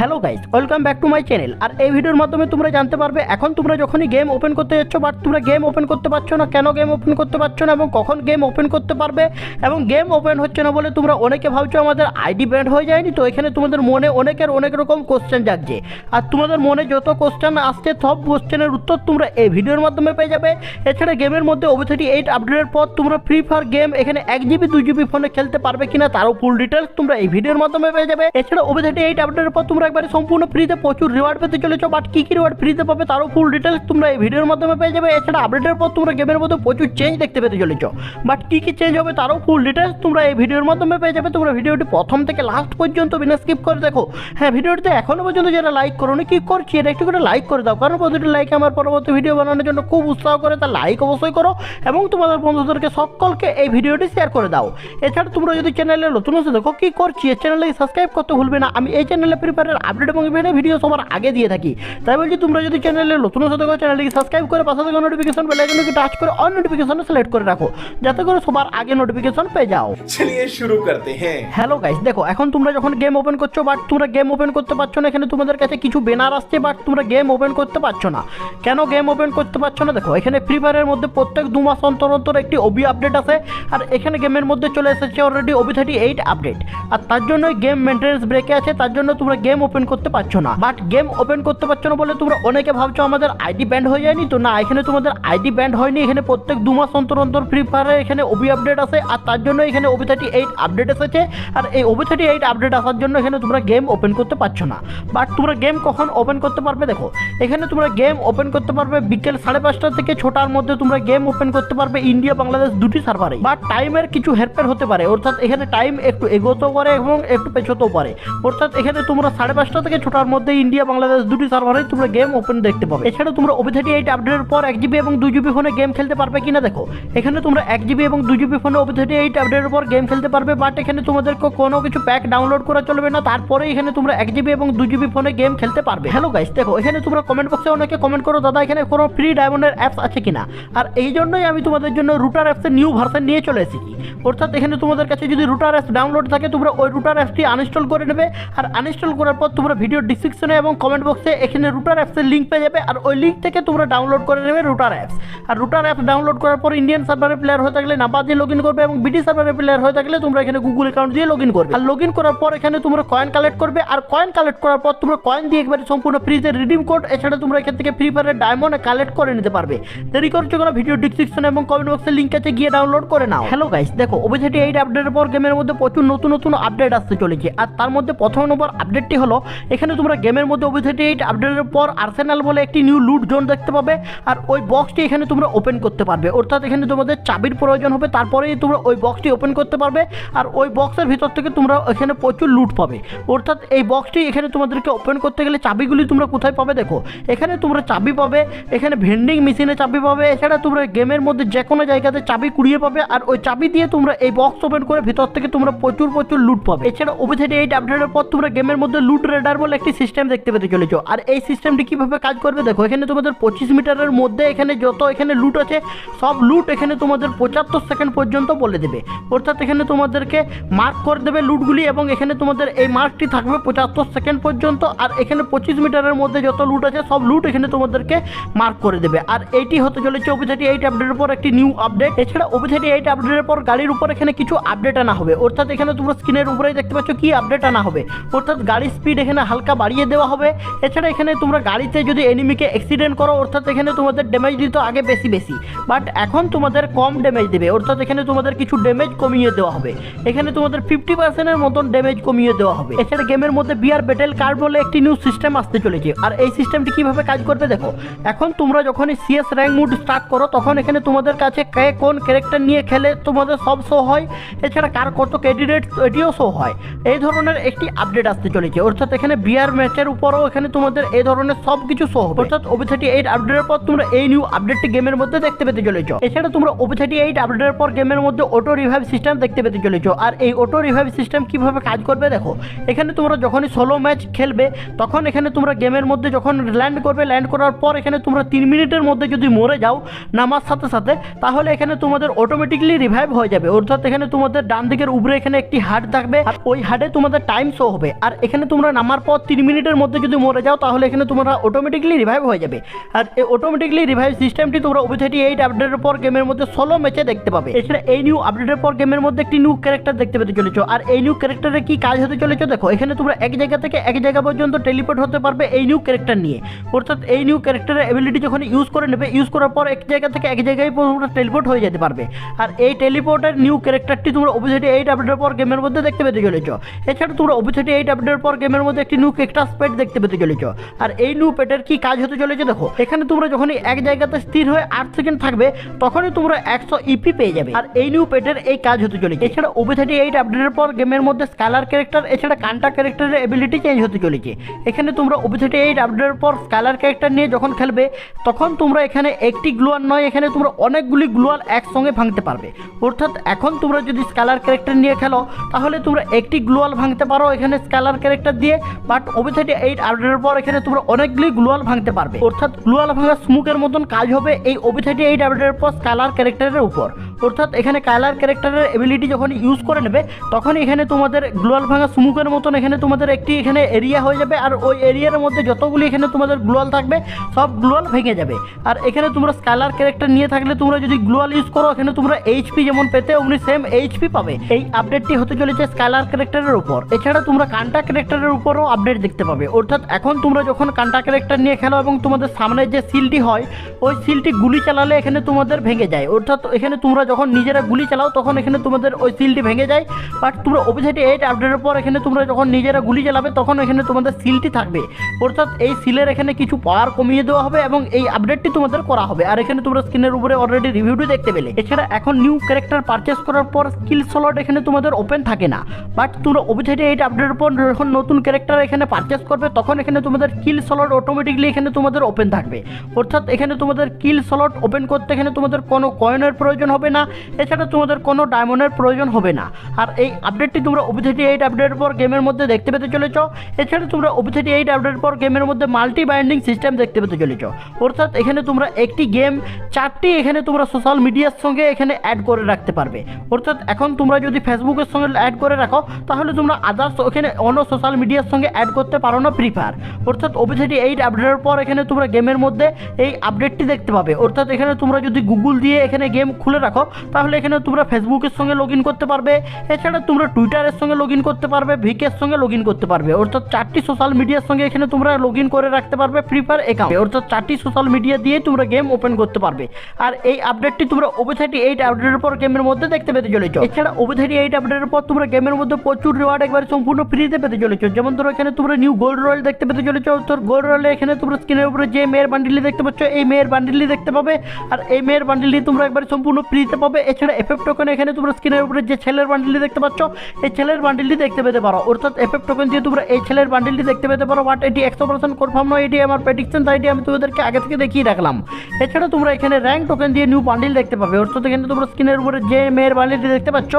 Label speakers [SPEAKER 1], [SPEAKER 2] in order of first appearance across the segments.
[SPEAKER 1] Hello guys welcome back to my channel আর এই ভিডিওর মাধ্যমে তোমরা জানতে পারবে, এখন তোমরা যখনই গেম ওপেন করতে যাচ্ছ বাট তোমরা গেম ওপেন করতে পারছ না, কেন গেম ওপেন করতে পারছ না, এবং কখন গেম ওপেন করতে পারবে, এবং গেম ওপেন হচ্ছে না বলে তোমরা অনেকে ভাবছ আমাদের আইডি ব্যান্ড হয়ে যায়নি, তো এখানে তোমাদের মনে অনেকের অনেক রকম কোশ্চেন জাগছে। আর তোমাদের মনে যত কোশ্চেন আসছে, সব কোশ্চেনের উত্তর তোমরা এই ভিডিওর মাধ্যমে পেয়ে যাবে। এছাড়া গেমের মধ্যে ওভি থার্টি এইট আপডেটের পর তোমরা ফ্রি ফায়ার গেম এখানে এক জিবি দুই জিবি ফোনে খেলতে পারবে কিনা, তারও ফুল ডিটেলস তোমরা এই ভিডিওর মাধ্যমে পেয়ে যাবে। এছাড়া ওভি থার্টি এইট আপডেটের পর তোমরা একবারে সম্পূর্ণ ফ্রিতে প্রচুর রিওয়ার্ড পেতে চলেছো বাট কী কী রিওয়ার্ড ফ্রিতে পাবে তারও ফুল ডিটেলস তোমরা এই ভিডিওর মাধ্যমে পেয়ে যাবে। এছাড়া আপডেটের পর তোমরা গেমের মধ্যে প্রচুর চেঞ্জ দেখতে পেতে চলেছো। বাট কী কী চেঞ্জ হবে তারও ফুল ডিটেলস তোমরা এই ভিডিওর মাধ্যমে পেয়ে যাবে। তোমরা ভিডিওটি প্রথম থেকে লাস্ট পর্যন্ত বিনা স্কিপ করে দেখো। হ্যাঁ ভিডিওটিতে এখনও পর্যন্ত যারা লাইক করোনি কি করছি। এটা একটু করে লাইক করে দাও, কারণ প্রতিটি লাইক আমার পরবর্তী ভিডিও বানানোর জন্য খুব উৎসাহ করে, তা লাইক অবশ্যই করো এবং তোমাদের বন্ধুদেরকে, সকলকে এই ভিডিওটি শেয়ার করে দাও। এছাড়া তোমরা যদি চ্যানেলে নতুন এসে দেখো কি করছি। এই চ্যানেলে সাবস্ক্রাইব করতে ভুলবে না। আমি এই চ্যানেলে প্রিপারের আপডেট এবং ইভেন্টের ভিডিও সবার আগে দিয়ে থাকি। তাই বলছি তোমরা যদি চ্যানেলে নতুন সাথে চ্যানেলটিকে সাবস্ক্রাইব করে পাশে থেকে নোটিফিকেশন বেল আইকনকে টাচ করে অন নোটিফিকেশন সিলেক্ট করে রাখো যাতে করে সবার আগে নোটিফিকেশন পেয়ে যাও।
[SPEAKER 2] চলিয়ে শুরু করতে হ্যাঁ।
[SPEAKER 1] হ্যালো গাইস দেখো এখন তোমরা যখন গেম ওপেন করছ বাট তোমরা গেম ওপেন করতে পারছ না এখানে তোমাদের কাছে কিছু বেনার আসছে বাট তোমরা গেম ওপেন করতে পারছ না। কেন গেম ওপেন করতে পারছ না? দেখো এখানে ফ্রি ফায়ারের মধ্যে প্রত্যেক দু মাস অন্তর অন্তর একটি ওবি আপডেট আছে আর এখানে গেমের মধ্যে চলে এসেছে already OB thirty eight update আর তার জন্য গেম মেনটেন্স ব্রেকে আছে তার জন্য তোমরা গেম ওপেন করতে পারছ না। বাট গেম ওপেন করতে পারছ না বলে তোমরা অনেকে ভাবছ আমাদের আইডি ব্যান্ড হয়ে যায়নি? তো না, এখানে তোমাদের আইডি ব্যান্ড হয়নি। এখানে প্রত্যেক দু মাস অন্তর অন্তর ফ্রি ফায়ারে এখানে ওবি আপডেট আছে, আর তার জন্য এখানে ওবি থার্টি এইট আপডেট এসেছে। আর এই ওবি থার্টি এইট আপডেট আসার জন্য এখানে তোমরা গেম ওপেন করতে পারছ না। বাট তোমরা গেম কখন ওপেন করতে পারবে দেখো। এখানে তোমরা গেম ওপেন করতে পারবে বিকেল সাড়ে পাঁচটা থেকে ছটার মধ্যে তোমরা গেম ওপেন করতে পারবে ইন্ডিয়া বাংলাদেশ দুটি সার্ভারে বাট টাইমের কিছু হেরফের হতে পারে। অর্থাৎ এখানে টাইম একটু এগোতেও পারে এবং একটু পেছোতেও পারে। অর্থাৎ এখানে তোমরা সাড়ে পাঁচটা থেকে ছটার মধ্যে ইন্ডিয়া বাংলাদেশ দুটি সার্ভারে তোমরা গেম ওপেন দেখতে পাবে। এছাড়া তোমরা ওবি থার্টি এইট আপডেটের পর এক জিবি এবং দুই জিবি ফোনে গেম খেলতে পারবে কিনা দেখো। এখানে তোমরা এক জিবি এবং দুই জিবি ফোনে ওবি থার্টি এইট আপডেটের পর গেম খেলতে পারবে বাট এখানে তোমাদেরকে কোনো কিছু প্যাক ডাউনলোড করা চলবে না। তারপরে এখানে তোমরা এক জিবি এবং দুই জিবি ফোনে গেম খেলতে পারবে। হ্যালো গাইস দেখো, এখানে তোমরা কমেন্ট বক্সে অনেকে কমেন্ট করো, দাদা, এখানে কোনো ফ্রি ডায়মন্ডের অ্যাপস আছে কিনা? আর এই জন্যই আমি তোমাদের জন্য রুটার অ্যাপসের নিউ ভার্সন নিয়ে চলে এসেছি। অর্থাৎ এখানে তোমাদের কাছে যদি রুটার অ্যাপস ডাউনলোড থাকে, তোমরা ওই রুটার অ্যাপসটি আনইনস্টল করে নেবে। আর আনইনস্টল করার পর তোমরা ভিডিও ডিসক্রিপশনে এবং কমেন্ট বক্সে এখানে রুটার অ্যাপসের লিঙ্ক পেয়ে যাবে। আর ওই লিঙ্ক থেকে তোমরা ডাউনলোড করে নেবে রুটার অ্যাপস আর রুটার অ্যাপস ডাউনলোড করার পর ইন্ডিয়ান সার্ভারের প্লেয়ার হয়ে থাকলে নাম্বার দিয়ে লগ ইন করবে এবং বিটি সার্ভারের প্লেয়ার হয়ে থাকলে তোমরা এখানে গুগল অ্যাকাউন্ট দিয়ে লগ ইন করবে। আর লগ ইন করার পর এখানে তোমরা কয়েন কালেক্ট করবে। আর কয়েন কালেক্ট করার পর তোমরা কয়েন দিয়ে একবারে সম্পূর্ণ ফ্রিজের রিডিম কোড এছাড়া তোমরা এখান থেকে ফ্রি ফায়ারের ডায়মন্ড কালেক্ট করে নিতে পারবে। দেরি করছ কোনো? ভিডিও ডিসক্রিপশন এবং কমেন্ট বক্সে লিঙ্ক আছে, গিয়ে ডাউনলোড করে নাও। হ্যালো গাইস দেখো ওবিসিটি এইট আপডেটের পর গেমের মধ্যে প্রচুর নতুন নতুন আপডেট আসতে চলেছে। আর তার মধ্যে প্রথম নম্বর আপডেটটি হলো এখানে তোমরা গেমের মধ্যে ওবিসিটি এইট আপডেটের পর আর্সেনাল বলে একটি নিউ লুট জোন দেখতে পাবে, আর ওই বক্সটি এখানে তোমরা ওপেন করতে পারবে। অর্থাৎ এখানে তোমাদের চাবির প্রয়োজন হবে, তারপরেই তোমরা ওই বক্সটি ওপেন করতে পারবে, আর ওই বক্সের ভিতর থেকে তোমরা এখানে প্রচুর লুট পাবে। অর্থাৎ এই বক্সটি এখানে তোমাদেরকে ওপেন করতে গেলে চাবিগুলি তোমরা কোথায় পাবে দেখো? এখানে তোমরা চাবি পাবে, এখানে ভেন্ডিং মেশিনে চাবি পাবে, এছাড়া তোমরা গেমের মধ্যে যে কোনো জায়গাতে চাবি কুড়িয়ে পাবে, আর ওই চাবি দিয়ে তোমরা এই বক্স ওপেন করে ভিতর থেকে তোমরা প্রচুর প্রচুর লুট পাবে। এছাড়া ওবিসিটি এইট আপডেটের পর তোমরা গেমের মধ্যে লুট রেডার বলে একটি সিস্টেম দেখতে পেতে চলেছো। আর এই সিস্টেমটি কীভাবে কাজ করবে দেখো, এখানে তোমাদের পঁচিশ মিটারের মধ্যে এখানে যত এখানে লুট আছে, সব লুট এখানে তোমাদের পঁচাত্তর সেকেন্ড পর্যন্ত বলে দেবে। অর্থাৎ এখানে তোমাদেরকে মার্ক করে দেবে লুটগুলি এবং এখানে তোমাদের এই মার্কটি থাকবে পঁচাত্তর সেকেন্ড পর্যন্ত। আর এখানে পঁচিশ মিটারের মধ্যে যত লুট আছে, সব লুট এখানে তোমাদেরকে মার্ক করে দেবে। আর এইটি হতে চলেছে ওবি থার্টি এইট আপডেটের পর একটি নিউ আপডেট এছাড়া ওবি থার্টি এইট আপডেটের পর গাড়ির উপর এখানে কিছু আপডেট আনা হবে। অর্থাৎ এখানে তোমরা স্ক্রিনের উপরেই দেখতে পাচ্ছ কি আপডেট আনা হবে। অর্থাৎ গাড়ির স্পিড এখানে হালকা বাড়িয়ে দেওয়া হবে। এছাড়া এখানে তোমরা গাড়িতে যদি এনিমিকে অ্যাক্সিডেন্ট করো, অর্থাৎ এখানে তোমাদের ড্যামেজ দিত আগে বেশি বেশি। বাট এখন তোমাদের কম ড্যামেজ দেবে, অর্থাৎ এখানে তোমাদের কিছু ড্যামেজ কমিয়ে দেওয়া হবে। এখানে তোমাদের ফিফটি পার্সেন্টের মতন ড্যামেজ কমিয়ে দেওয়া হবে। এছাড়া গেমের মধ্যে বিয়ার ব্যাটেল কার্ড বলে একটি নিউ সিস্টেম আসতে চলেছে। আর এই সিস্টেমটি কীভাবে কাজ করবে দেখো, এখন তোমরা যখনই সিএস র্যাঙ্ক মুড স্টার্ট করো, তখন এখানে তোমাদের কাছে কে কোন ক্যারেক্টার নিয়ে খেলে তোমাদের সব শো হয়। এছাড়া কার কত ক্যান্ডিডেট এটিও শো হয়। এই ধরনের একটি আপডেট আসতে চলেছে। অর্থাৎ এখানে বিয়ার ম্যাচের উপরও এখানে তোমাদের এই ধরনের সব কিছু শো হবে। অর্থাৎ ওবি থার্টি এইট আপডেটের পর তোমরা এই নিউ আপডেটটি গেমের মধ্যে দেখতে পেতে চলেছো। এছাড়া তোমরা ওবি থার্টি এইট আপডেটের পর গেমের মধ্যে অটো রিভাইভ সিস্টেম দেখতে পেতে চলেছো। আর এই অটো রিভাইভ সিস্টেম কীভাবে কাজ করবে দেখো, এখানে তোমরা যখনই ষোলো ম্যাচ খেলবে, তখন এখানে তোমরা গেমের মধ্যে যখন ল্যান্ড করবে ল্যান্ড করার পর এখানে তোমরা তিন মিনিটের মধ্যে যদি মরে যাও, নামার সাথে সাথে, তাহলে এখানে তোমাদের অটোমেটিকলি রিভাইভ হয়ে যাবে। অর্থাৎ এখানে তোমাদের ডান দিকের উপরে এখানে একটি হার্ট থাকবে, আর ওই হার্টে তোমাদের টাইম শো হবে। আর এখানে তোমরা তোমরা নামার পর তিন মিনিটের মধ্যে যদি মরে যাও, তাহলে এখানে তোমরা অটোমেটিকলি রিভাইভ হয়ে যাবে। আর এই অটোমেটিকলি রিভাইভ সিস্টেমটি তোমরা ওবি থার্টি এইট আপডেটের পর গেমের মধ্যে ষোলো ম্যাচে দেখতে পাবে। এছাড়া এই নিউ আপডেটের পর গেমের মধ্যে একটি নিউ ক্যারেক্টার দেখতে পেতে চলেছো। আর এই নিউ ক্যারেক্টারের কি কাজ হতে চলেছো দেখো, এখানে তোমরা এক জায়গা থেকে এক জায়গা পর্যন্ত টেলিপোর্ট হতে পারবে এই নিউ ক্যারেক্টার নিয়ে। অর্থাৎ এই নিউ ক্যারেক্টারের এবিলিটি যখন ইউজ করে নেবে ইউজ করার পর এক জায়গা থেকে এক জায়গায় তোমরা টেলিপোর্ট হয়ে যেতে পারবে। আর এই টেলিপোর্টের নিউ ক্যারেক্টারটি তোমরা ওবি থার্টি এইট আপডেটের পর গেমের মধ্যে দেখতে পেতে চলেছো। এছাড়া তোমরা ওবি থার্টি এইট আপডেটের পর গেমের মধ্যে একটি নিউ ক্যারেক্টার পেট দেখতে পেতে চলেছ। আর এই নিউ পেটের কি কাজ হতে চলেছে দেখো? এখানে তোমরা যখনই এক জায়গাতে স্থির হয়ে আট সেকেন্ড থাকবে, তখনই তোমরা একশো ইপি পেয়ে যাবে। আর এই নিউ পেটের এই কাজ হতে চলেছে। এছাড়া ওবি থার্টি এইট আপডেটের পর গেমের মধ্যে স্কালার ক্যারেক্টার এছাড়া কান্টা ক্যারেক্টারের এবিলিটি চেঞ্জ হতে চলেছে। এখানে তোমরা ওবি থার্টি এইট আপডেটের পর স্কালার ক্যারেক্টার নিয়ে যখন খেলবে, তখন তোমরা এখানে একটি গ্লোয়াল নয়, এখানে তোমরা অনেকগুলি গ্লোয়াল একসঙ্গে ভাঙতে পারবে। অর্থাৎ এখন তোমরা যদি স্কালার ক্যারেক্টার নিয়ে খেলো, তাহলে তোমরা একটি গ্লোয়াল ভাঙতে পারো, এখানে স্কালার ক্যারেক্টার দিয়ে বাট ওবি থার্টি এইট আপডেটের পর এখানে তোমরা অনেকগুলি গ্লোয়াল ভাঙতে পারবে। অর্থাৎ গ্লোয়াল ভাঙা স্মুকের মতন কাজ হবে এই ওবি থার্টি এইট আপডেটের পর স্কালার ক্যারেক্টারের উপর। অর্থাৎ এখানে কালার ক্যারেক্টারের এবিলিটি যখন ইউজ করে নেবে তখন এখানে তোমাদের গ্লোয়াল ভাঙা স্মুকের মতন এখানে তোমাদের একটি এখানে এরিয়া হয়ে যাবে। আর ওই এরিয়ার মধ্যে যতগুলি এখানে তোমাদের গ্লোয়াল থাকবে, সব গ্লোয়াল ভেঙে যাবে। আর এখানে তোমরা স্কালার ক্যারেক্টার নিয়ে থাকলে তোমরা যদি গ্লোয়াল ইউজ করো, এখানে তোমরা এইচপি যেমন পেতে, অমনি সেম এইচপি পাবে। এই আপডেটটি হতে চলেছে স্কালার ক্যারেক্টারের উপর। এছাড়া তোমরা কান্টা ক্যারেক্টারের উপরও আপডেট দেখতে পাবে। অর্থাৎ এখন তোমরা যখন কান্টা ক্যারেক্টার নিয়ে খেলো এবং তোমাদের সামনে যে সিলটি হয়, ওই সিলটি গুলি চালালে এখানে তোমাদের ভেঙে যায়। অর্থাৎ এখানে তোমরা যখন নিজেরা গুলি চালাও, তখন এখানে তোমাদের ওই সিলটি ভেঙে যায়। বাট তোমরা ওবিসাইটি এইট আপডেটের পর এখানে তোমরা যখন নিজেরা গুলি চালাবে, তখন এখানে তোমাদের সিলটি থাকবে। অর্থাৎ এই সিলের এখানে কিছু পাওয়ার কমিয়ে দেওয়া হবে এবং এই আপডেটটি তোমাদের করা হবে। আর এখানে তোমরা স্ক্রিনের উপরে অলরেডি রিভিউটি দেখতে পেলে। এছাড়া এখন নিউ ক্যারেক্টার পারচেস করার পর স্কিল স্লট এখানে তোমাদের ওপেন থাকে না। বাট তোমরা ওবিসাইটি এইট আপডেটের পর যখন নতুন ক্যারেক্টার এখানে পারচেস করবে, তখন এখানে তোমাদের কিল স্লট অটোমেটিকলি এখানে তোমাদের ওপেন থাকবে। অর্থাৎ এখানে তোমাদের কিল স্লট ওপেন করতে এখানে তোমাদের কোনো কয়েনের প্রয়োজন হবে না। এছাড়া তোমাদের কোনো ডায়মন্ডের প্রয়োজন হবে না। আর এই আপডেটটি তোমরা ওবিসিটি এইট আপডেটের পর গেমের মধ্যে দেখতে পেতে চলেছ। এছাড়া তোমরা ওবিসিটি এইট আপডেটের পর গেমের মধ্যে মাল্টি বাইন্ডিং সিস্টেম দেখতে পেতে চলেছ। অর্থাৎ এখানে তোমরা একটি গেম চারটি এখানে তোমরা সোশ্যাল মিডিয়ার সঙ্গে এখানে অ্যাড করে রাখতে পারবে। অর্থাৎ এখন তোমরা যদি ফেসবুকের সঙ্গে অ্যাড করে রাখো, তাহলে তোমরা আদার্স এখানে অন্য সোশ্যাল মিডিয়ার সঙ্গে অ্যাড করতে পারো না ফ্রি ফায়ার অর্থাৎ ওবিসিটি এইট আপডেটের পর এখানে তোমরা গেমের মধ্যে এই আপডেটটি দেখতে পাবে। অর্থাৎ এখানে তোমরা যদি গুগল দিয়ে এখানে গেম খুলে রাখো তাহলে এখানে তোমরা ফেসবুকের সঙ্গে লগ করতে পারবে, এছাড়া তোমরা টুইটারের সঙ্গে লগ করতে পারবে ভিকের সঙ্গে লগ করতে পারবে। অর্থাৎ চারটি সোশ্যাল মিডিয়ার সঙ্গে এখানে তোমরা লগ করে রাখতে পারবে ফ্রি ফায়ার অ্যাকাউন্ট অর্থাৎ চারটি সোশ্যাল মিডিয়া দিয়ে তোমরা গেম ওপেন করতে পারবে। আর এই আপডেটটি তোমরা ওবিথার্টি এইট আপডেটের পর গেমের মধ্যে দেখতে পেতে চলেছ। এছাড়া ওবিথার্টি এইট আপডেটের পর তোমরা গেমের মধ্যে প্রচুর রিওয়ার্ড একবার সম্পূর্ণ ফ্রিতে পেতে চলেছ। যেমন ধরো এখানে তোমরা নিউ গোল্ড রয়েল দেখতে পেতে চলেছ। তোর গোল্ড রয়্যালে এখানে তোমরা স্ক্রিনের উপরে যে মেয়ের বান্ডিলি দেখতে পাচ্ছ, এই মেয়ের বান্ডিলি দেখতে পাবে। আর এই মেয়ের বান্ডিলি তোমরা একবার সম্পূর্ণ ফ্রিতে পাবে। এছাড়া এফএফ টোকেন এখানে তোমরা স্ক্রিনের উপরে যে ছেলের বান্ডিলটি দেখতে পাচ্ছ, এই ছেলের বান্ডিলটি দেখতে পেতে পারো। অর্থাৎ এফএফ টোকেন দিয়ে তোমরা এই ছেলের বান্ডিলটি দেখতে পেতে পারো বাট এটি একশো পার্সেন্ট কনফার্ম নয়, এটি আমার প্রেডিকশন তাই আমি তোমাদেরকে আগে থেকে দেখিয়ে রাখলাম। এছাড়া তোমরা এখানে র্যাঙ্ক টোকেন দিয়ে নিউ বান্ডিল দেখতে পাবে। অর্থাৎ এখানে তোমরা স্ক্রিনের উপরে যে মেয়ের বান্ডিলটি দেখতে পাচ্ছ,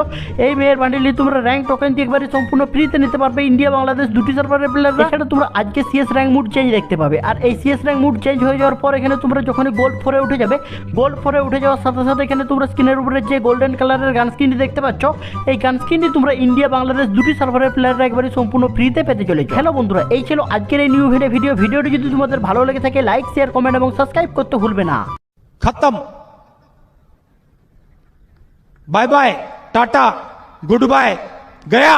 [SPEAKER 1] এই মেয়ের বান্ডিলটি তোমরা র্যাঙ্ক টোকেন দিয়ে একবারে সম্পূর্ণ ফ্রিতে নিতে পারবে। ইন্ডিয়া বাংলাদেশ দুটি সার্ভারের প্লেয়ার এছাড়া তোমরা আজকে সিএস র্যাঙ্ক মুড চেঞ্জ দেখতে পাবে। আর এই সিএস র্যাঙ্ক মুড চেঞ্জ হয়ে যাওয়ার পর এখানে তোমরা যখনই গোল্ড ফোরে উঠে যাবে গোল্ড ফোরে উঠে যাওয়ার সাথে সাথে এখানে তোমরা স্ক্রিনের উপরে যে গোল্ডেন কালারের গান স্ক্রিনটি দেখতে পাচ্ছ, এই গান স্ক্রিনটি তোমরা ইন্ডিয়া বাংলাদেশ দুটি সার্ভারের প্লেয়াররা একবারই সম্পূর্ণ ফ্রিতে পেতে চলে হ্যালো বন্ধুরা, এই ছিল আজকের এই নিউ ভিডিও ভিডিও ভিডিওটি যদি তোমাদের ভালো লেগে থাকে লাইক শেয়ার কমেন্ট এবং সাবস্ক্রাইব করতে ভুলবে না।
[SPEAKER 3] খতম। Bye bye tata good bye Gaya